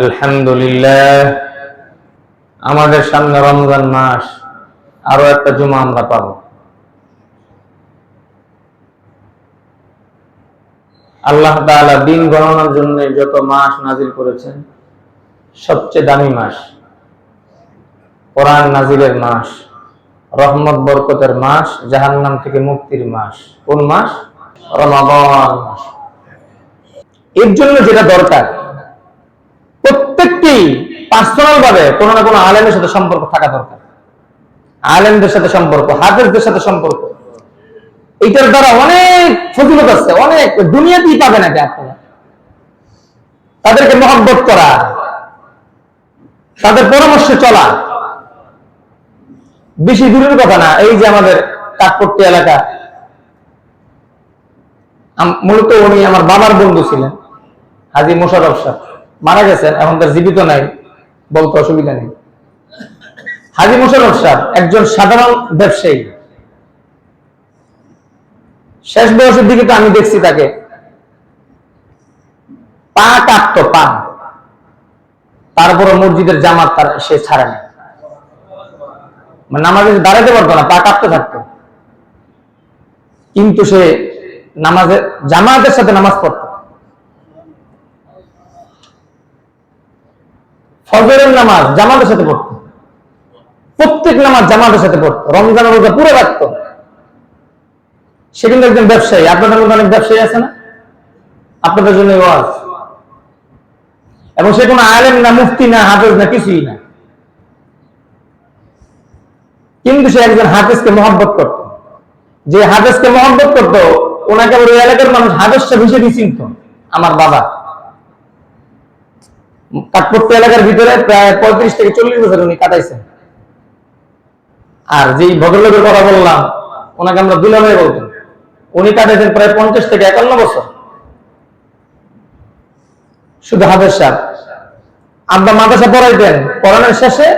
আলহামদুলিল্লাহ। আমাদের সামনে রমজান মাস, আরও একটা জুমা আমরা পাব। আল্লাহ তাআলা দিন গণনার জন্য যত মাস নাজিল করেছেন, সবচেয়ে দামি মাস, কোরআন নাজিলের মাস, রহমত বরকতের মাস, জাহান্নাম থেকে মুক্তির মাস। কোন মাস? রমাদান মাস। এর জন্য যেটা দরকার প্রত্যেকটি পার্সোনাল ভাবে কোনো না কোনো আলেমের সাথে সম্পর্ক থাকা দরকার। আলেমদের সাথে সম্পর্ক, হাফেজদের সাথে সম্পর্ক। এইটার দ্বারা অনেক ফজিলত আছে, অনেক দুনিয়াতেই পাবে না আপনারা। তাদেরকে মহব্বত করা, তাদের পরামর্শে চলা। বেশি দূরের কথা না, এই যে আমাদের কাকপট্টি এলাকা। মূলত উনি আমার বাবার বন্ধু ছিলেন, হাজি মোশারফ সাহ মারা গেছেন, এখন তার জীবিত নাই, বলতে অসুবিধা নেই। হাজি মোশারফ সাহ একজন সাধারণ ব্যবসায়ী। শেষ বয়সের দিকে তো আমি দেখছি তাকে। পা কাটত পা। তারপরে মসজিদের জামাত তার সে ছাড়ে না। মানে নামাজে দাঁড়াতে পারতো না, পা কাঁপতে থাকতো। কিন্তু সে নামাজে, জামাতের সাথে নামাজ পড়তো। ফজরের নামাজ জামাতের সাথে পড়তো। প্রত্যেক নামাজ জামাতের সাথে পড়তো। রমজান রোজা পুরো রাখতো। সে কিন্তু একজন ব্যবসায়ী। আপনাদের মধ্যে অনেক ব্যবসায়ী আছে না? আপনাদের জন্য ওয়াজ। এবং সে কোনো আলেম না, মুফতি না, হাফেজ না, কিছুই না। কিন্তু সে একজন হাফেজকে মহব্বত করত। যে হাফেজকে মহব্বত করত, ওনাকে ওই এলাকার মানুষ হাফেজ সাহেব হিসেবে চিনত। আমার বাবা। কাঠপট্টি এলাকার ভিতরে প্রায় পঁয়ত্রিশ থেকে চল্লিশ বছর উনি কাটাইছেন। আর যেই ভদ্রলোকের কথা বললাম, ওনাকে আমরা দুলাভাই বলতাম। উনি কাটাইছেন প্রায় পঞ্চাশ থেকে একান্ন বছর। শুধু হাফেজ সাহেব আব্বা মাদ্রাসা পড়াইতেন, পড়ানোর শেষে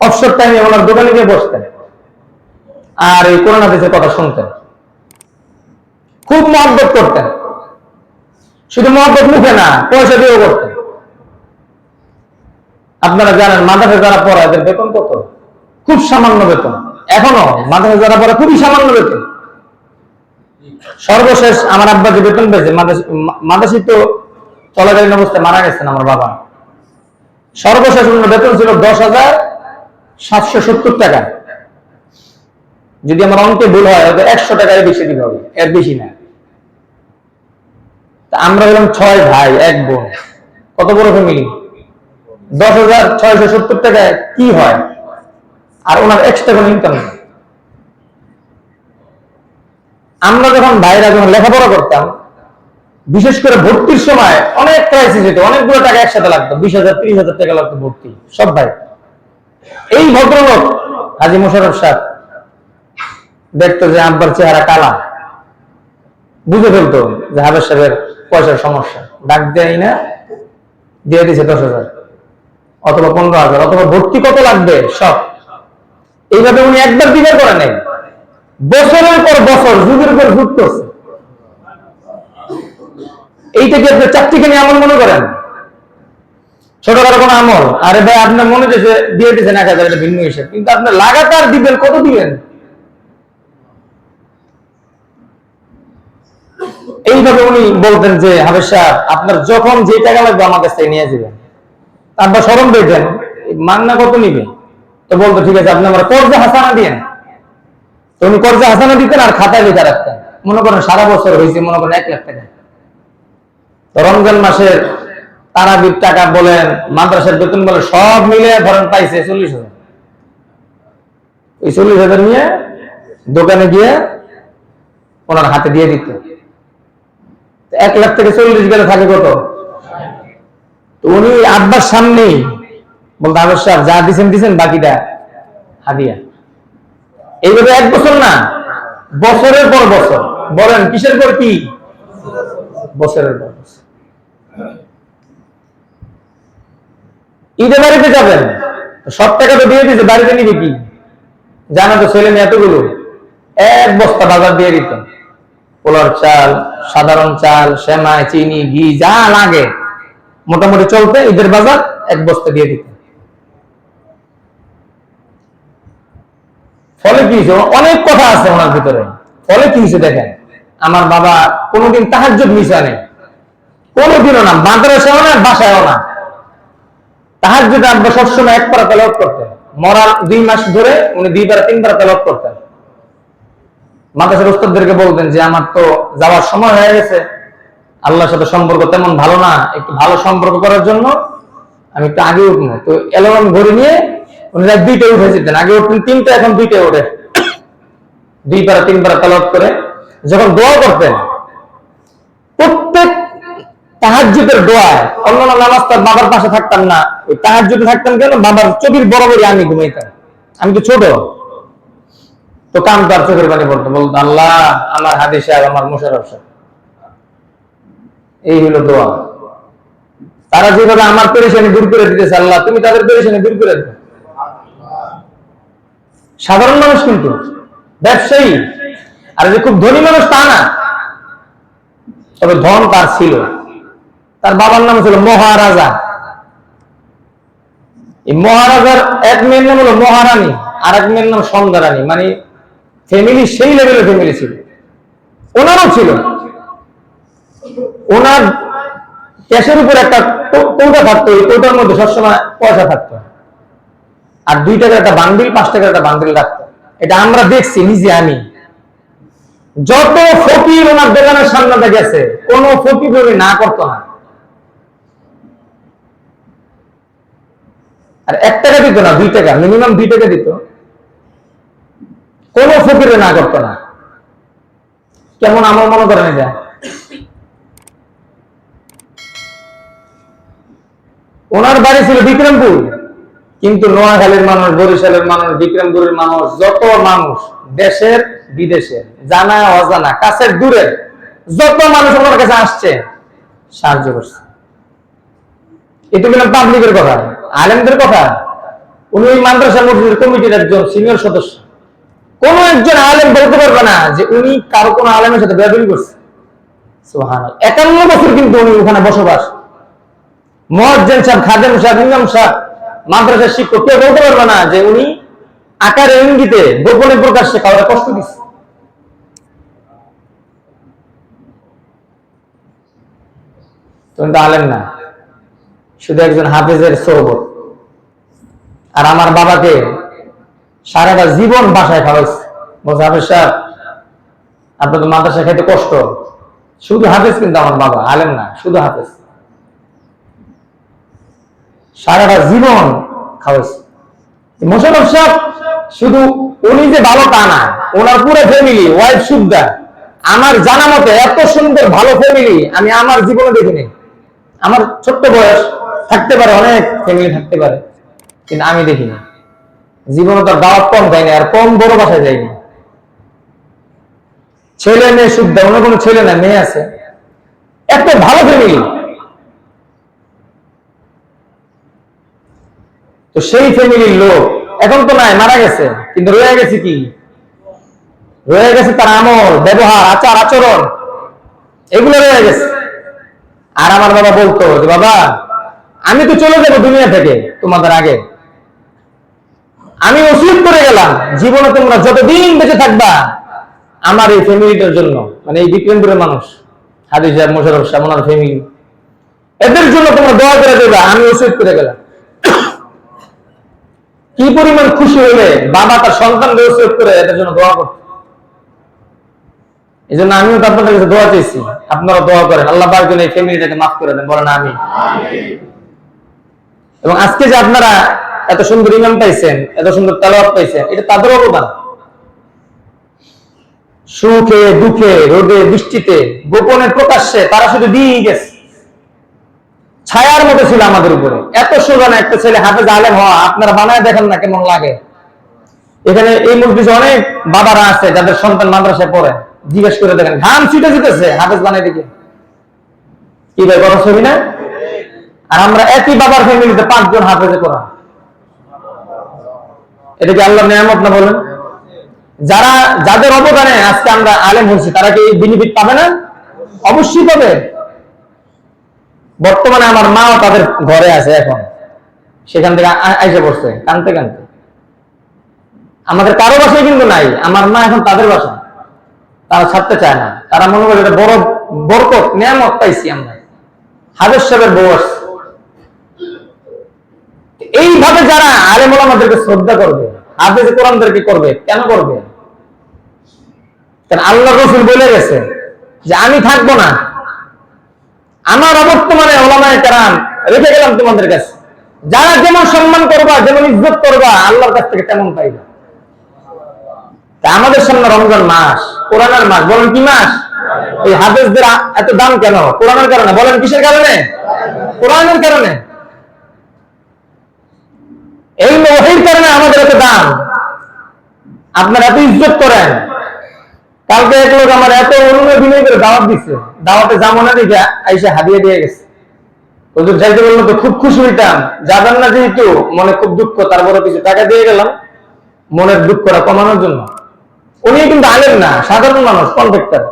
অবসর টাইমে ওনার দোকানে গিয়ে বসতেন আর এই করোনা দেশের কথা শুনতেন। খুব মহব্বত করতেন। শুধু মহব্বত মুখে না, পয়সা দিয়েও করতেন। আপনারা জানেন মাদ্রাসা যারা পড়ায় এদের বেতন কত? খুব সামান্য বেতন। এখনও মাদ্রাসা যারা পড়া খুবই সামান্য বেতন। সর্বশেষ আমার আব্বা যে বেতন পেয়েছে, মাদ্রাসি তো চলাকালীন অবস্থায় মারা গেছেন আমার বাবা। সর্বশেষ ওনার বেতন ছিল দশ হাজার সাতশো সত্তর টাকা। যদি আমার অঙ্কে ভুল হয় হয়তো একশো টাকায় বেশি দিতে হবে, এর বেশি না। আমরা হলাম ছয় ভাই, এক বোন। কত বড় ফ্যামিলি দশ হাজার ছয়শো সত্তর টাকায় কি হয়? আর ওনার এক্সট্রা কোনো ইনকাম নেই। আমরা যখন ভাইরা যখন লেখাপড়া করতাম, বিশেষ করে ভর্তির সময় অনেক ক্রাইসিস হতো অনেকগুলো টাকা একসাথে লাগতো, বিশ হাজার হাজার টাকা লাগতো ভর্তি, সব ভাই। এই ভদ্রলোক, হাজি মোশারফ সাহেব, দেখতো যে আব্বার চেহারা কালা। বুঝে ফেলতো যে হাবের সাহেবের পয়সার সমস্যা। ডাক দেয় না, দিয়ে দিছে দশ হাজার। অথবা পনেরো হাজার, অথবা ভর্তি কত লাগবে? সব। এইভাবে উনি একবার দিবার করে নেই বছরের পর বছর যুগের পর যুগ করছে এইটা কি আপনি চাকরিকে নিয়ে আমল মনে করেন? ছোটখাটো কোনো আমল? আরে ভাই, আপনার মনে হচ্ছে দিয়ে দিচ্ছেন এক হাজার ভিন্ন হিসেব। কিন্তু আপনি লাগাতার দিবেন, কত দিবেন? এইভাবে উনি বলতেন যে হাবেশ আপনার যখন যে টাকা লাগবে, আমার কাছ থেকে নিয়ে যাবেন। তারপর স্মরণ পেতেন মান্না কত নিবে? তো বলতো, ঠিক আছে, আপনি আমার কর্জে হাসানা দিয়েন। তো উনি কর্জে হাসানা দিতেন আর খাতায় লেখা রাখতেন। মনে করেন সারা বছর হয়েছে, মনে করেন এক লাখ টাকা। তো রমজান মাসের তারাবির টাকা বলেন, মাদ্রাসার বেতন বলে সব মিলে ধরেন পাইছে চল্লিশ হাজার। ওই চল্লিশ হাজার নিয়ে দোকানে গিয়ে ওনার হাতে দিয়ে দিত। এক লাখ থেকে চল্লিশ গেলে থাকে কত? তো উনি আব্বার সামনেই বলতে সাহেব, যা দিছেন দিছেন, বাকিটা হাদিয়া। এইভাবে এক বছর না, বছরের পর বছর। বলেন, কিসের পর কি? বছরের পর ঈদে বাড়িতে যাবেন? সব টাকা তো দিয়ে দিছে বাড়িতে নিবে কি? জানা তো ছেলে মেয়ে এতগুলো। এক বস্তা বাজার দিয়ে দিত। পোলার চাল, সাধারণ চাল, সেমাই, চিনি, ঘি, যা লাগে। মোটামুটি চলতে ঈদের বাজার এক বস্তা দিয়ে দিতেন ফলে কি হয়েছে? অনেক কথা আছে ওনার ভিতরে। ফলে কি হয়েছে দেখেন, আমার বাবা কোনোদিন তাহার মিশা নেই। কোনোদিনও না মাদ্রাসাও না, বাসায়ও না। তাহার যদি আব্বা সবসময় এক পারা তেলাওয়াত করতেন মরার দুই মাস ধরে উনি দুইবার, তিনবার তেলাওয়াত করতেন। মাদ্রাসার উস্তাদদেরকে বলতেন যে, আমার তো যাওয়ার সময় হয়ে গেছে। আল্লাহর সাথে সম্পর্ক তেমন ভালো না, একটু ভালো সম্পর্ক করার জন্য আমি একটু আগে উঠবো। তো অ্যালার্ম ঘড়ি নিয়ে উনি রাত দুইটায় উঠে যেতেন আগে উঠতেন তিনটা এখন দুইটায় ওঠে। দুই পারা তিন পারা তালাত করে। যখন দোয়া করতেন, প্রত্যেক তাহাজ্জুদের দোয়ায়, অন্যান্য নামাজ তার বাবার পাশে থাকতাম না। ওই তাহাজ্জুদে থাকতাম কেন? বাবার চোখের বরাবরই আমি ঘুমাইতাম। আমি তো ছোট। তো কাম তার চোখের পানি পড়তো। বলতো, আল্লাহ, আমার হাদিস আমার মোশারফ সাহেব। এই হলো দোয়া। তারা যেভাবে আমার পেরেশানি দূর করে দিতেছে, আল্লাহ, তুমি তাদের পেরেশানি দূর করে দিও। সাধারণ মানুষ কিন্তু ব্যবসায়ী, আর যে খুব ধনী মানুষ তা না। তবে ধন তার ছিল। তার বাবার নাম ছিল মহারাজা। এই মহারাজার এক মেয়ের নাম হলো মহারানী, আর এক মেয়ের নাম সন্ধ্যারানী। মানে ফ্যামিলি সেই লেভেলের ফ্যামিলি ছিল। ওনারও ছিল। ওনার ক্যাশের উপর একটা কৌটা থাকতো, এই কৌটার মধ্যে সবসময় পয়সা থাকতো। আর দুই টাকার একটা বান্ডিল, পাঁচ টাকার একটা বান্ডিল রাখতো। এটা আমরা দেখছি, নিজে আমি। যত ফকির ওনার দোকানের সামনে গেছে কোন ফকির উনি না করতো না। আর এক টাকা দিত না, দুই টাকা, মিনিমাম দুই টাকা দিত। কোন ফকিরে না করতো না। কেমন আমার মনে করেন এটা? ওনার বাড়ি ছিল বিক্রমপুর। কিন্তু নোয়াখালীর মানুষ, বরিশালের মানুষ, বিক্রমপুরের মানুষ, যত মানুষ, দেশের, বিদেশের, জানা, অজানা, কাছের দূরে যত মানুষ ওনার কাছে আসছে, সাহায্য করছে। এটা বললাম পাবলিকের কথা, আলেমদের কথা। উনি ওই মাদ্রাসা মসজিদের কমিটির একজন সিনিয়র সদস্য। কোন একজন আলেম বলতে পারবে না যে উনি কারও কোনো আলেমের সাথে বেদবি করছে। একান্ন বছর কিন্তু উনি ওখানে বসবাস। মহাজ্জেন সাহেব, খাদেম সাহেব, ইমাম সাহেব, মাদ্রাসার শিক্ষক, কেউ বলতে পারবে না যে উনি আকারে ইঙ্গিতে গোপনে প্রকাশ্যে কাউকে কষ্ট দিচ্ছে আলেম না। শুধু একজন হাফেজের সৌবত আর আমার বাবাকে সারাটা জীবন বাসায় খাওয়াইছে। হাফেজ সাহেব আপনার তো মাদ্রাসা খেতে কষ্ট। শুধু হাফেজ কিন্তু আমার বাবা, আলেম না, শুধু হাফেজ। সারাটা জীবন খাওয়াইছে। মোশারফ সাহেব শুধু উনি যে ভালো তা না, ওনার পুরো ফ্যামিলি ওয়াইফ সুদ্দা আমার জানা মতে এত সুন্দর ভালো ফ্যামিলি আমি আমার জীবনে দেখিনি। আমার ছোট্ট বয়স থাকতে পারে, অনেক ফ্যামিলি থাকতে পারে, কিন্তু আমি দেখিনি। জীবনে তার দাওয়াত কম যায়নি আর কম বড় বাসায় যায়নি ছেলে মেয়ে সুদ্ধা অন্য কোনো ছেলে না, মেয়ে আছে। এত ভালো ফ্যামিলি তো সেই ফ্যামিলির লোক, এখন তো নাই, মারা গেছে। কিন্তু রয়ে গেছে কি? রয়ে গেছে তার আমল, ব্যবহার, আচার, আচরণ। এগুলো রয়ে গেছে। আর আমার বাবা বলতো যে, বাবা, আমি তো চলে যাব দুনিয়া থেকে তোমাদের আগে। আমি ওসিয়ত করে গেলাম, জীবনে তোমরা যতদিন বেঁচে থাকবা আমার এই ফ্যামিলিটার জন্য। মানে এই বিক্রমপুরের মানুষ হাদিস মোশারফ ওনার ফ্যামিলি এদের জন্য তোমরা দোয়া করে দেবা, আমি ওসিয়ত করে গেলাম। কি পরিমাণ খুশি হলে বাবা তার সন্তান ওসিয়ত করে এদের জন্য দোয়া করত? এই জন্য আমিও তো আপনাদের কাছে দোয়া চেয়েছি আপনারা দোয়া করেন। আল্লাহ পাক যেন এই ফ্যামিলিটাকে মাফ করে দেন। বলেন আমি এবং আজকে যে আপনারা এত সুন্দর ইমাম পাইছেন, এত সুন্দর তালাওয়াত পাইছেন, এটা তাদের অবদান। সুখে, দুঃখে, রোদে, বৃষ্টিতে, গোপনে প্রকাশ্যে তারা শুধু দিয়েই গেছে। ছায়ার মতো ছিল আমাদের উপরে। এত সুগান একটা ছেলে হাফেজ আলেম হওয়া, আপনারা বানায় দেখেন না কেমন লাগে। এখানে এই মসজিদে অনেক বাবারা আছে, যাদের সন্তান মাদ্রাসায় পড়ে। জিজ্ঞেস করে দেখেন, ঘাম ছুটে যেতেছে হাফেজ বানাই দেখে। কি ভাই কথা ছবি না? আর আমরা একই বাবার ফ্যামিলিতে পাঁচজন হাফেজে পড়া এটা কি আল্লাহ নিয়ামত না বলেন? যারা, যাদের অবদানে আজকে আমরা আলেম হচ্ছি তারা কি বেনিফিট পাবে না? অবশ্যই পাবে। বর্তমানে আমার মাও তাদের ঘরে আছে এখন। সেখান থেকে আইসে পড়ছে, কানতে কানতে। আমাদের কারও বাসায় কিন্তু নাই, আমার মা এখন তাদের বাসা। তারা ছাড়তে চায় না। তারা মনে করে এটা বড় বরকত, নিয়ামত পাইছি আমরা। হাজার সাহেবের আসছে। এইভাবে যারা আলেম আমাদেরকে শ্রদ্ধা করবে, হাফেজ কোরআনদেরকে করবে, কেন করবে? কারণ আল্লাহ রসুল বলে গেছে যে, আমি থাকব না আমার অবর্তমানে ওলামায় কারাম, রেখে গেলাম তোমাদের কাছে। যারা যেমন সম্মান করবা, যেমন ইজ্জত করবা, আল্লাহর কাছ থেকে তেমন পাইবা। আমাদের সামনে রমজান মাস, কোরআনের মাস, বলেন কি মাস? এই হাফেজদের এত দাম কেন? কোরআনের কারণে, বলেন কিসের কারণে? কোরআনের কারণে। এই ওহির কারণে আমাদের এত দাম। আপনারা এত ইজ্জত করেন। কালকে এক লোক আমার এত অনুনয় বিনয় করে দাওয়াত দিচ্ছে দাওয়াতে যাব না দেখে আইসা হাদিয়ে দিয়ে গেছে। হুজুর যাইতে বলল তো খুব খুশি হইতাম। যাবেন না যেহেতু, মনে খুব দুঃখ, তারপরে কিছু টাকা দিয়ে গেলাম। মনের দুঃখটা কমানোর জন্য। উনি কিন্তু আলেন না, সাধারণ মানুষ কন্ট্রাক্টর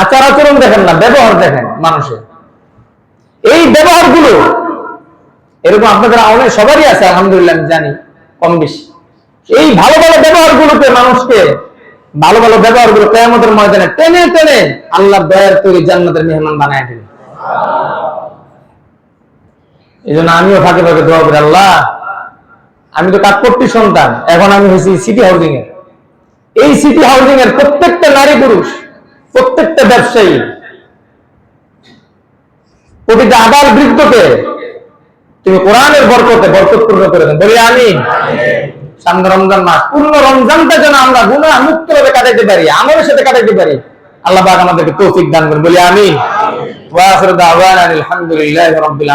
আচার আচরণ দেখেন না, ব্যবহার দেখেন মানুষের। এই ব্যবহারগুলো এরকম আপনাদের অনেক সবারই আছে, আলহামদুলিল্লাহ জানি, কম বেশি। এই ভালো ভালো ব্যবহার গুলোকে মানুষকে ভালো ভালো ব্যবহারগুলো কেয়ামতের ময়দানে টেনে টেনে আল্লাহ দয়ার তৈরি জান্নাতের মেহমান বানায় দিল এই জন্য আমিও ফাঁকে ফাঁকে দোয়া করি, আল্লাহ, আমি তো কাঠপট্টি সন্তান, এখন আমি হয়েছি সিটি হাউজিং এর। এই সিটি হাউজিং এর প্রত্যেকটা নারী পুরুষ, প্রত্যেকটা ব্যবসায়ী, প্রতিটা আবার বৃদ্ধকে তুমি কোরআনের বরকতে বরকতপূর্ণ করে দেন। বলি আমি সামনে রমজান মাস। পূর্ণ রমজানটা যেন আমরা গুণা মুক্ত ভাবে কাটাইতে পারি আমার সাথে কাটাইতে পারি। আল্লাহ পাক আমাদেরকে তৌফিক দান করুন, বলি আমি ওয়া আখিরু দাওয়ানা আলহামদুলিল্লাহি রাব্বিল